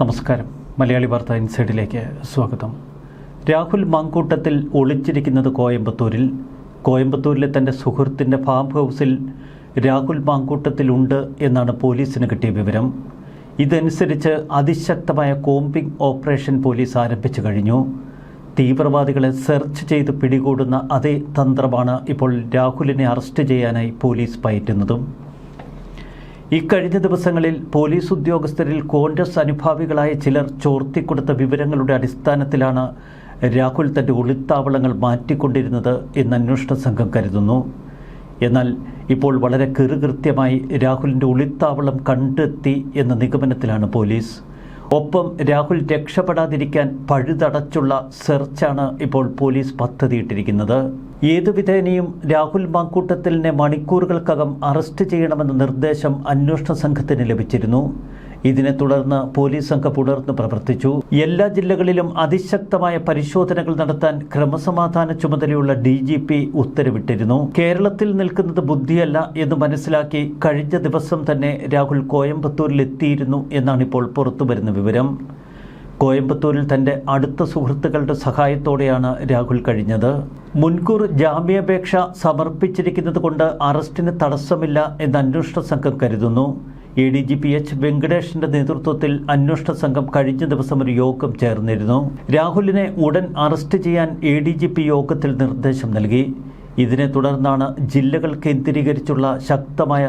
നമസ്കാരം. മലയാളി വാർത്ത ഇൻസൈഡിലേക്ക് സ്വാഗതം. രാഹുൽ മാങ്കൂട്ടത്തിൽ ഒളിച്ചിരിക്കുന്നത് കോയമ്പത്തൂരിൽ. കോയമ്പത്തൂരിലെ തന്റെ സുഹൃത്തിന്റെ ഫാം ഹൗസിൽ രാഹുൽ മാങ്കൂട്ടത്തിലുണ്ട് എന്നാണ് പോലീസിന് കിട്ടിയ വിവരം. ഇതനുസരിച്ച് അതിശക്തമായ കോമ്പിംഗ് ഓപ്പറേഷൻ പോലീസ് ആരംഭിച്ചു കഴിഞ്ഞു. തീവ്രവാദികളെ സെർച്ച് ചെയ്ത് പിടികൂടുന്ന അതേ തന്ത്രമാണ് ഇപ്പോൾ രാഹുലിനെ അറസ്റ്റ് ചെയ്യാനായി പോലീസ് പയറ്റുന്നതും. ഇക്കഴിഞ്ഞ ദിവസങ്ങളിൽ പോലീസ് ഉദ്യോഗസ്ഥരിൽ കോൺഗ്രസ് അനുഭാവികളായ ചിലർ ചോർത്തിക്കൊടുത്ത വിവരങ്ങളുടെ അടിസ്ഥാനത്തിലാണ് രാഹുൽ തന്റെ ഒളിത്താവളങ്ങൾ മാറ്റിക്കൊണ്ടിരുന്നത് എന്ന് അന്വേഷണ സംഘം കരുതുന്നു. എന്നാൽ ഇപ്പോൾ വളരെ കൃത്യമായി രാഹുലിന്റെ ഒളിത്താവളം കണ്ടെത്തി എന്ന നിഗമനത്തിലാണ് പോലീസ്. ഒപ്പം രാഹുൽ രക്ഷപ്പെടാതിരിക്കാൻ പഴുതടച്ചുള്ള സെർച്ചാണ് ഇപ്പോൾ പോലീസ് പദ്ധതിയിട്ടിരിക്കുന്നത്. ഏതു വിധേനയും രാഹുൽ മാങ്കൂട്ടത്തിലിനെ മണിക്കൂറുകൾക്കകം അറസ്റ്റ് ചെയ്യണമെന്ന നിർദ്ദേശം അന്വേഷണ സംഘത്തിന് ലഭിച്ചിരുന്നു. ഇതിനെ തുടർന്ന് പോലീസ് സംഘം പുലർന്ന് പ്രവർത്തിച്ചു. എല്ലാ ജില്ലകളിലും അതിശക്തമായ പരിശോധനകൾ നടത്താൻ ക്രമസമാധാന ചുമതലയുള്ള ഡി ജി പി ഉത്തരവിട്ടിരുന്നു. കേരളത്തിൽ നിൽക്കുന്നത് ബുദ്ധിയല്ല എന്ന് മനസ്സിലാക്കി കഴിഞ്ഞ ദിവസം തന്നെ രാഹുൽ കോയമ്പത്തൂരിലെത്തിയിരുന്നു എന്നാണ് ഇപ്പോൾ പുറത്തുവരുന്ന വിവരം. കോയമ്പത്തൂരിൽ തന്റെ അടുത്ത സുഹൃത്തുക്കളുടെ സഹായത്തോടെയാണ് രാഹുൽ കഴിഞ്ഞത്. മുൻകൂർ ജാമ്യാപേക്ഷ സമർപ്പിച്ചിരിക്കുന്നത് കൊണ്ട് അറസ്റ്റിന് തടസ്സമില്ല എന്ന് അന്വേഷണ സംഘം കരുതുന്നു. A D G P H വെങ്കടേഷിന്റെ നേതൃത്വത്തിൽ അന്വേഷണ സംഘം കഴിഞ്ഞ ദിവസം ഒരു യോഗം ചേർന്നിരുന്നു. രാഹുലിനെ ഉടൻ അറസ്റ്റ് ചെയ്യാൻ എ ഡി ജി പി യോഗത്തിൽ നിർദ്ദേശം നൽകി. ഇതിനെ തുടർന്നാണ് ജില്ലകൾ കേന്ദ്രീകരിച്ചുള്ള ശക്തമായ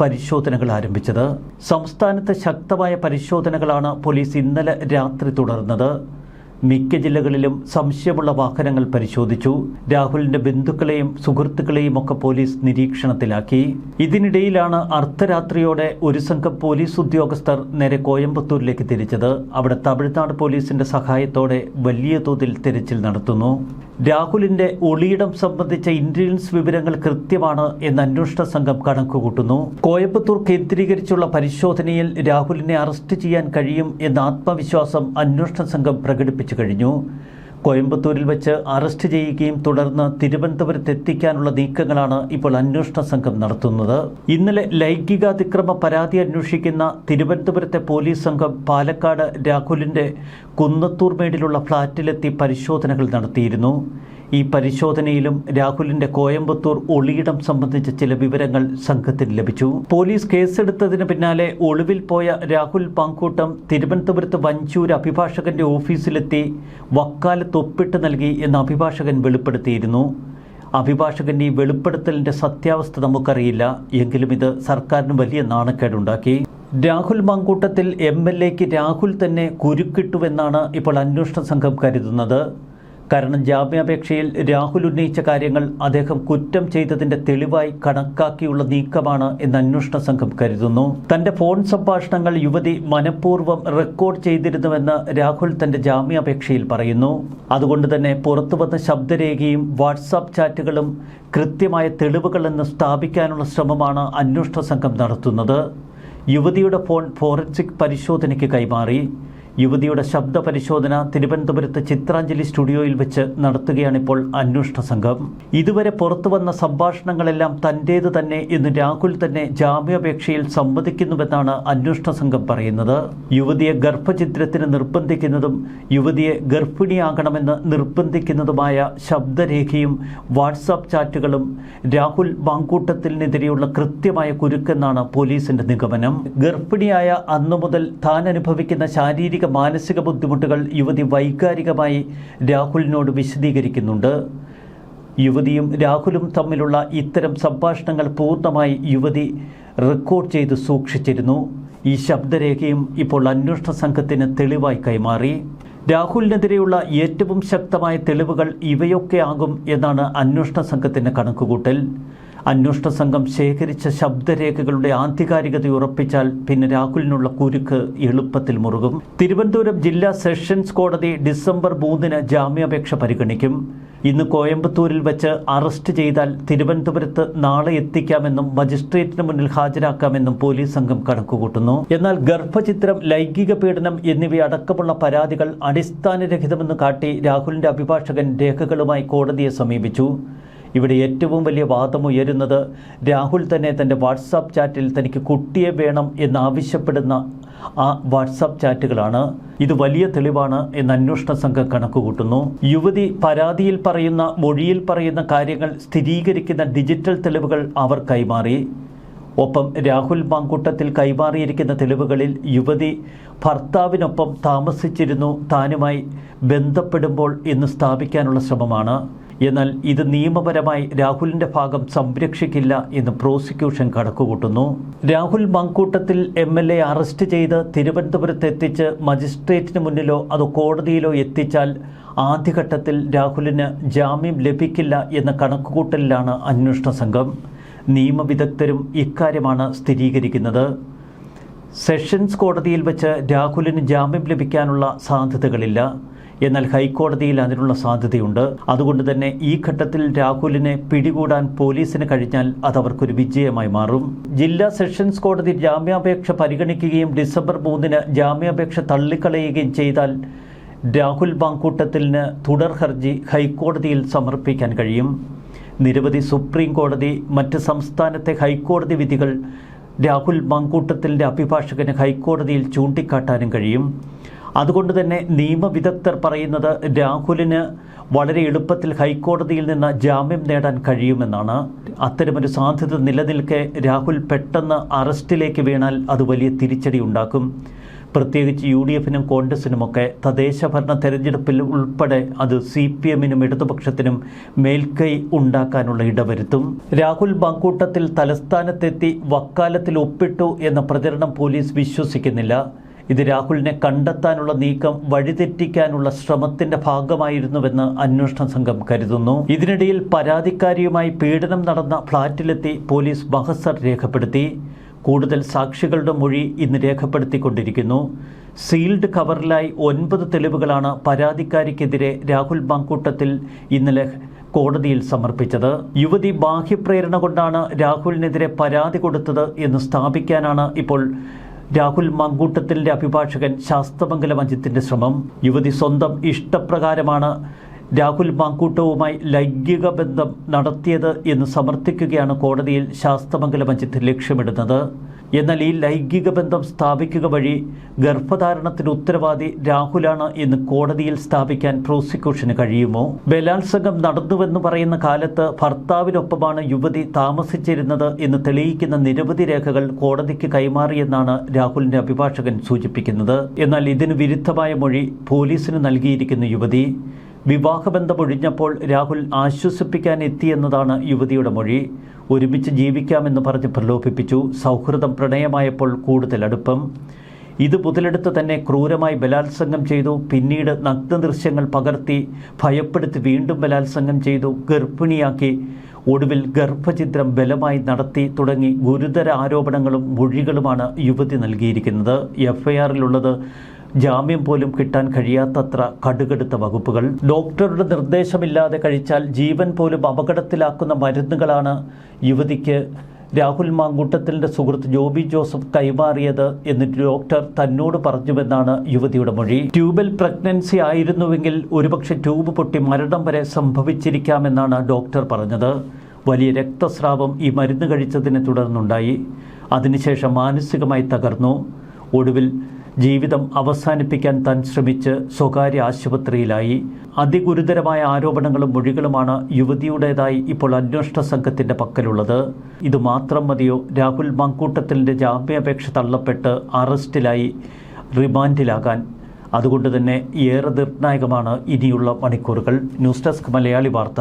പരിശോധനകൾ ആരംഭിച്ചത്. സംസ്ഥാനത്ത് ശക്തമായ പരിശോധനകളാണ് പോലീസ് ഇന്നലെ രാത്രി തുടർന്നത്. മിക്ക ജില്ലകളിലും സംശയമുള്ള വാഹനങ്ങൾ പരിശോധിച്ചു. രാഹുലിന്റെ ബന്ധുക്കളെയും സുഹൃത്തുക്കളെയും ഒക്കെ പോലീസ് നിരീക്ഷണത്തിലാക്കി. ഇതിനിടയിലാണ് അർദ്ധരാത്രിയോടെ ഒരു സംഘം പോലീസ് ഉദ്യോഗസ്ഥർ നേരെ കോയമ്പത്തൂരിലേക്ക് തിരിച്ചത്. അവിടെ തമിഴ്നാട് പോലീസിന്റെ സഹായത്തോടെ വലിയ തോതിൽ തിരച്ചിൽ നടത്തുന്നു. രാഹുലിന്റെ ഒളിയിടം സംബന്ധിച്ച ഇന്റലിജൻസ് വിവരങ്ങൾ കൃത്യമാണ് എന്ന് അന്വേഷണ സംഘം കണക്കുകൂട്ടുന്നു. കോയമ്പത്തൂർ കേന്ദ്രീകരിച്ചുള്ള പരിശോധനയിൽ രാഹുലിനെ അറസ്റ്റ് ചെയ്യാൻ കഴിയും എന്ന ആത്മവിശ്വാസം അന്വേഷണ സംഘം പ്രകടിപ്പിച്ചു കഴിഞ്ഞു. കോയമ്പത്തൂരിൽ വെച്ച് അറസ്റ്റ് ചെയ്യുകയും തുടർന്ന് തിരുവനന്തപുരത്ത് എത്തിക്കാനുള്ള നീക്കങ്ങളാണ് ഇപ്പോൾ അന്വേഷണ സംഘം നടത്തുന്നത്. ഇന്നലെ ലൈംഗികാതിക്രമ പരാതി അന്വേഷിക്കുന്ന തിരുവനന്തപുരത്തെ പോലീസ് സംഘം പാലക്കാട് രാഹുലിന്റെ കുന്നത്തൂർമേടിലുള്ള ഫ്ളാറ്റിലെത്തി പരിശോധനകൾ നടത്തിയിരുന്നു. ഈ പരിശോധനയിലും രാഹുലിന്റെ കോയമ്പത്തൂർ ഒളിയിടം സംബന്ധിച്ച ചില വിവരങ്ങൾ സംഘത്തിന് ലഭിച്ചു. പോലീസ് കേസെടുത്തതിന് പിന്നാലെ ഒളിവിൽ പോയ രാഹുൽ പാങ്കൂട്ടം തിരുവനന്തപുരത്ത് വഞ്ചൂർ അഭിഭാഷകന്റെ ഓഫീസിലെത്തി വക്കാലത്ത് ഒപ്പിട്ട് നൽകി എന്ന് അഭിഭാഷകൻ വെളിപ്പെടുത്തിയിരുന്നു. അഭിഭാഷകന്റെ ഈ വെളിപ്പെടുത്തലിന്റെ സത്യാവസ്ഥ നമുക്കറിയില്ല. എങ്കിലും ഇത് സർക്കാരിന് വലിയ നാണക്കേടുണ്ടാക്കി. രാഹുൽ മാങ്കൂട്ടത്തിൽ എം എൽ എക്ക് രാഹുൽ തന്നെ കുരുക്കിട്ടുവെന്നാണ് ഇപ്പോൾ അന്വേഷണ സംഘം കരുതുന്നത്. കാരണം ജാമ്യാപേക്ഷയിൽ രാഹുൽ ഉന്നയിച്ച കാര്യങ്ങൾ അദ്ദേഹം കുറ്റം ചെയ്തതിന്റെ തെളിവായി കണക്കാക്കിയുള്ള നീക്കമാണ് എന്ന് അന്വേഷണ സംഘം കരുതുന്നു. തന്റെ ഫോൺ സംഭാഷണങ്ങൾ യുവതി മനഃപൂർവം റെക്കോർഡ് ചെയ്തിരുന്നുവെന്ന് രാഹുൽ തന്റെ ജാമ്യാപേക്ഷയിൽ പറയുന്നു. അതുകൊണ്ട് തന്നെ പുറത്തുവന്ന ശബ്ദരേഖയും വാട്സാപ്പ് ചാറ്റുകളും കൃത്യമായ തെളിവുകളെന്ന് സ്ഥാപിക്കാനുള്ള ശ്രമമാണ് അന്വേഷണ സംഘം നടത്തുന്നത്. യുവതിയുടെ ഫോൺ ഫോറൻസിക് പരിശോധനയ്ക്ക് കൈമാറി. യുവതിയുടെ ശബ്ദ പരിശോധന തിരുവനന്തപുരത്ത് ചിത്രാഞ്ജലി സ്റ്റുഡിയോയിൽ വെച്ച് നടത്തുകയാണിപ്പോൾ അന്വേഷണ സംഘം. ഇതുവരെ പുറത്തുവന്ന സംഭാഷണങ്ങളെല്ലാം തന്റേത് തന്നെ എന്ന് രാഹുൽ തന്നെ ജാമ്യാപേക്ഷയിൽ സമ്മതിക്കുന്നുവെന്നാണ് അന്വേഷണ സംഘം പറയുന്നത്. യുവതിയെ ഗർഭചിത്രത്തിന് നിർബന്ധിക്കുന്നതും യുവതിയെ ഗർഭിണിയാകണമെന്ന് നിർബന്ധിക്കുന്നതുമായ ശബ്ദരേഖയും വാട്സാപ്പ് ചാറ്റുകളും രാഹുൽ വാങ്കൂട്ടത്തിനെതിരെയുള്ള കൃത്യമായ കുരുക്കെന്നാണ് പോലീസിന്റെ നിഗമനം. ഗർഭിണിയായ അന്നു മുതൽ താൻ അനുഭവിക്കുന്ന ശാരീരിക മാനസിക ബുദ്ധിമുട്ടുകൾ യുവതി വൈകാരികമായി രാഹുലിനോട് വിശദീകരിക്കുന്നുണ്ട്. യുവതിയും രാഹുലും തമ്മിലുള്ള ഇത്തരം സംഭാഷണങ്ങൾ പൂർണമായി യുവതി റെക്കോർഡ് ചെയ്ത് സൂക്ഷിച്ചിരുന്നു. ഈ ശബ്ദരേഖയും ഇപ്പോൾ അന്വേഷണ സംഘത്തിന് തെളിവായി കൈമാറി. രാഹുലിനെതിരെയുള്ള ഏറ്റവും ശക്തമായ തെളിവുകൾ ഇവയൊക്കെ ആകും എന്നാണ് അന്വേഷണ സംഘത്തിന്റെ കണക്കുകൂട്ടൽ. അന്വേഷണ സംഘം ശേഖരിച്ച ശബ്ദരേഖകളുടെ ആധികാരികത ഉറപ്പിച്ചാൽ പിന്നെ രാഹുലിനുള്ള കുരുക്ക് എളുപ്പത്തിൽ മുറുകും. തിരുവനന്തപുരം ജില്ലാ സെഷൻസ് കോടതി ഡിസംബർ മൂന്നിന് ജാമ്യാപേക്ഷ പരിഗണിക്കും. ഇന്ന് കോയമ്പത്തൂരിൽ വെച്ച് അറസ്റ്റ് ചെയ്താൽ തിരുവനന്തപുരത്ത് നാളെ എത്തിക്കാമെന്നും മജിസ്ട്രേറ്റിന് മുന്നിൽ ഹാജരാക്കാമെന്നും പോലീസ് സംഘം കണക്കുകൂട്ടുന്നു. എന്നാൽ ഗർഭചിത്രം ലൈംഗിക പീഡനം എന്നിവയടക്കമുള്ള പരാതികൾ അടിസ്ഥാനരഹിതമെന്ന് കാട്ടി രാഹുലിന്റെ അഭിഭാഷകൻ രേഖകളുമായി കോടതിയെ സമീപിച്ചു. ഇവിടെ ഏറ്റവും വലിയ വാദം ഉയരുന്നത് രാഹുൽ തന്നെ തന്റെ വാട്സാപ്പ് ചാറ്റിൽ തനിക്ക് കുട്ടിയെ വേണം എന്നാവശ്യപ്പെടുന്ന ആ വാട്സാപ്പ് ചാറ്റുകളാണ്. ഇത് വലിയ തെളിവാണ് എന്ന് അന്വേഷണ സംഘം കണക്കുകൂട്ടുന്നു. യുവതി പരാതിയിൽ പറയുന്ന മൊഴിയിൽ പറയുന്ന കാര്യങ്ങൾ സ്ഥിരീകരിക്കുന്ന ഡിജിറ്റൽ തെളിവുകൾ അവർ കൈമാറി. ഒപ്പം രാഹുൽ മാങ്കൂട്ടത്തിൽ കൈമാറിയിരിക്കുന്ന തെളിവുകളിൽ യുവതി ഭർത്താവിനൊപ്പം താമസിച്ചിരുന്നു താനുമായി ബന്ധപ്പെടുമ്പോൾ എന്ന് സ്ഥാപിക്കാനുള്ള ശ്രമമാണ്. എന്നാൽ ഇത് നിയമപരമായി രാഹുലിന്റെ ഭാഗം സംരക്ഷിക്കില്ല എന്ന് പ്രോസിക്യൂഷൻ കണക്കുകൂട്ടുന്നു. Rahul Mamkootathil M L A arrest ചെയ്ത് തിരുവനന്തപുരത്ത് എത്തിച്ച് മജിസ്ട്രേറ്റിന് മുന്നിലോ അതോ കോടതിയിലോ എത്തിച്ചാൽ ആദ്യഘട്ടത്തിൽ രാഹുലിന് ജാമ്യം ലഭിക്കില്ല എന്ന കണക്കുകൂട്ടലിലാണ് അന്വേഷണ സംഘം. നിയമവിദഗ്ധരും ഇക്കാര്യമാണ് സ്ഥിരീകരിക്കുന്നത്. സെഷൻസ് കോടതിയിൽ വെച്ച് രാഹുലിന് ജാമ്യം ലഭിക്കാനുള്ള സാധ്യതകളില്ല. എന്നാൽ ഹൈക്കോടതിയിൽ അതിനുള്ള സാധ്യതയുണ്ട്. അതുകൊണ്ട് തന്നെ ഈ ഘട്ടത്തിൽ രാഹുലിനെ പിടികൂടാൻ പോലീസിന് കഴിഞ്ഞാൽ അത് അവർക്കൊരു വിജയമായി മാറും. ജില്ലാ സെഷൻസ് കോടതി ജാമ്യാപേക്ഷ പരിഗണിക്കുകയും ഡിസംബർ മൂന്നിന് ജാമ്യാപേക്ഷ തള്ളിക്കളയുകയും ചെയ്താൽ രാഹുൽ ബാങ്കൂട്ടത്തിന് തുടർ ഹർജി ഹൈക്കോടതിയിൽ സമർപ്പിക്കാൻ കഴിയും. നിരവധി സുപ്രീം കോടതി മറ്റ് സംസ്ഥാനത്തെ ഹൈക്കോടതി വിധികൾ രാഹുൽ മങ്കൂട്ടത്തിന്റെ അഭിഭാഷകന് ഹൈക്കോടതിയിൽ ചൂണ്ടിക്കാട്ടാനും കഴിയും. അതുകൊണ്ട് തന്നെ നിയമവിദഗ്ധർ പറയുന്നത് രാഹുലിന് വളരെ എളുപ്പത്തിൽ ഹൈക്കോടതിയിൽ നിന്ന് ജാമ്യം നേടാൻ കഴിയുമെന്നാണ്. അത്തരമൊരു സാധ്യത നിലനിൽക്കെ രാഹുൽ പെട്ടെന്ന് അറസ്റ്റിലേക്ക് വീണാൽ അത് വലിയ തിരിച്ചടി ഉണ്ടാക്കും. പ്രത്യേകിച്ച് യു ഡി എഫിനും കോൺഗ്രസിനുമൊക്കെ തദ്ദേശഭരണ തെരഞ്ഞെടുപ്പിൽ ഉൾപ്പെടെ അത് സി പി എമ്മിനും ഇടതുപക്ഷത്തിനും മേൽക്കൈ ഉണ്ടാക്കാനുള്ള ഇടവരുത്തും. രാഹുൽ ബാങ്കൂട്ടത്തിൽ തലസ്ഥാനത്തെത്തി വക്കാലത്തിൽ ഒപ്പിട്ടു എന്ന പ്രചരണം പോലീസ് വിശ്വസിക്കുന്നില്ല. ഇത് രാഹുലിനെ കണ്ടെത്താനുള്ള നീക്കം വഴിതെറ്റിക്കാനുള്ള ശ്രമത്തിന്റെ ഭാഗമായിരുന്നുവെന്ന് അന്വേഷണ സംഘം കരുതുന്നു. ഇതിനിടയിൽ പരാതിക്കാരിയുമായി പീഡനം നടന്ന ഫ്ളാറ്റിലെത്തി പോലീസ് ബഹസർ രേഖപ്പെടുത്തി. കൂടുതൽ സാക്ഷികളുടെ മൊഴി ഇന്ന് രേഖപ്പെടുത്തിക്കൊണ്ടിരിക്കുന്നു. സീൽഡ് കവറിലായി ഒൻപത് തെളിവുകളാണ് പരാതിക്കാരിക്കെതിരെ രാഹുൽ ബാങ്കൂട്ടത്തിൽ ഇന്നലെ കോടതിയിൽ സമർപ്പിച്ചത്. യുവതി ബാഹ്യപ്രേരണ കൊണ്ടാണ് രാഹുലിനെതിരെ പരാതി കൊടുത്തത് എന്ന് സ്ഥാപിക്കാനാണ് ഇപ്പോൾ രാഹുൽ മങ്കൂട്ടത്തിന്റെ അഭിഭാഷകൻ ശാസ്തമംഗലം അജിത്തിന്റെ ശ്രമം. യുവതി സ്വന്തം ഇഷ്ടപ്രകാരമാണ് രാഹുൽ മാങ്കൂട്ടവുമായി ലൈംഗിക ബന്ധം നടത്തിയത് എന്ന് സമർത്ഥിക്കുകയാണ് കോടതിയിൽ ശാസ്തമംഗലം അജിത്ത് ലക്ഷ്യമിടുന്നത്. എന്നാൽ ഈ ലൈംഗിക ബന്ധം സ്ഥാപിക്കുക വഴി ഗർഭധാരണത്തിന് ഉത്തരവാദി രാഹുലാണ് എന്ന് കോടതിയിൽ സ്ഥാപിക്കാൻ പ്രോസിക്യൂഷന് കഴിയുമോ? ബലാത്സംഗം നടന്നുവെന്ന് പറയുന്ന കാലത്ത് ഭർത്താവിനൊപ്പമാണ് യുവതി താമസിച്ചിരുന്നത് എന്ന് തെളിയിക്കുന്ന നിരവധി രേഖകൾ കോടതിക്ക് കൈമാറിയെന്നാണ് രാഹുലിന്റെ അഭിഭാഷകൻ സൂചിപ്പിക്കുന്നത്. എന്നാൽ ഇതിന് വിരുദ്ധമായ മൊഴി പോലീസിന് നൽകിയിരിക്കുന്ന യുവതി. വിവാഹബന്ധം ഒഴിഞ്ഞപ്പോൾ രാഹുൽ ആശ്വസിപ്പിക്കാൻ എത്തിയെന്നതാണ് യുവതിയുടെ മൊഴി. ഒരുമിച്ച് ജീവിക്കാമെന്ന് പറഞ്ഞ് പ്രലോഭിപ്പിച്ചു. സൗഹൃദം പ്രണയമായപ്പോൾ കൂടുതൽ അടുപ്പം. ഇത് മുതലെടുത്ത് തന്നെ ക്രൂരമായി ബലാത്സംഗം ചെയ്തു. പിന്നീട് നഗ്ന ദൃശ്യങ്ങൾ പകർത്തി ഭയപ്പെടുത്തി വീണ്ടും ബലാത്സംഗം ചെയ്തു. ഗർഭിണിയാക്കി ഒടുവിൽ ഗർഭചിത്രം ബലമായി നടത്തി തുടങ്ങി ഗുരുതര ആരോപണങ്ങളും മൊഴികളുമാണ് യുവതി നൽകിയിരിക്കുന്നത്. എഫ്ഐആറിലുള്ളത് ജാമ്യം പോലും കിട്ടാൻ കഴിയാത്തത്ര കടുകടുത്ത വകുപ്പുകൾ. ഡോക്ടറുടെ നിർദ്ദേശമില്ലാതെ കഴിച്ചാൽ ജീവൻ പോലും അപകടത്തിലാക്കുന്ന മരുന്നുകളാണ് യുവതിക്ക് രാഹുൽ മാങ്കൂട്ടത്തിന്റെ സുഹൃത്ത് ജോബി ജോസഫ് കൈമാറിയത് എന്ന് ഡോക്ടർ തന്നോട് പറഞ്ഞുവെന്നാണ് യുവതിയുടെ മൊഴി. ട്യൂബൽ പ്രഗ്നൻസി ആയിരുന്നുവെങ്കിൽ ഒരുപക്ഷെ ട്യൂബ് പൊട്ടി മരണം വരെ സംഭവിച്ചിരിക്കാമെന്നാണ് ഡോക്ടർ പറഞ്ഞത്. വലിയ രക്തസ്രാവം ഈ മരുന്ന് കഴിച്ചതിനെ തുടർന്നുണ്ടായി. അതിനുശേഷം മാനസികമായി തകർന്നു. ഒടുവിൽ ജീവിതം അവസാനിപ്പിക്കാൻ താൻ ശ്രമിച്ച് സ്വകാര്യ ആശുപത്രിയിലായി. അതിഗുരുതരമായ ആരോപണങ്ങളും മൊഴികളുമാണ് യുവതിയുടേതായി ഇപ്പോൾ അന്വേഷണ സംഘത്തിന്റെ പക്കലുള്ളത്. ഇത് മാത്രം മതിയോ? രാഹുൽ മങ്കൂട്ടത്തിലിന്റെ ജാമ്യാപേക്ഷ തള്ളപ്പെട്ട് അറസ്റ്റിലായി റിമാൻഡിലാകാൻ. അതുകൊണ്ട് തന്നെ ഏറെ നിർണായകമാണ് ഇനിയുള്ള മണിക്കൂറുകൾ. ന്യൂസ് ഡെസ്ക് മലയാളി വാർത്ത.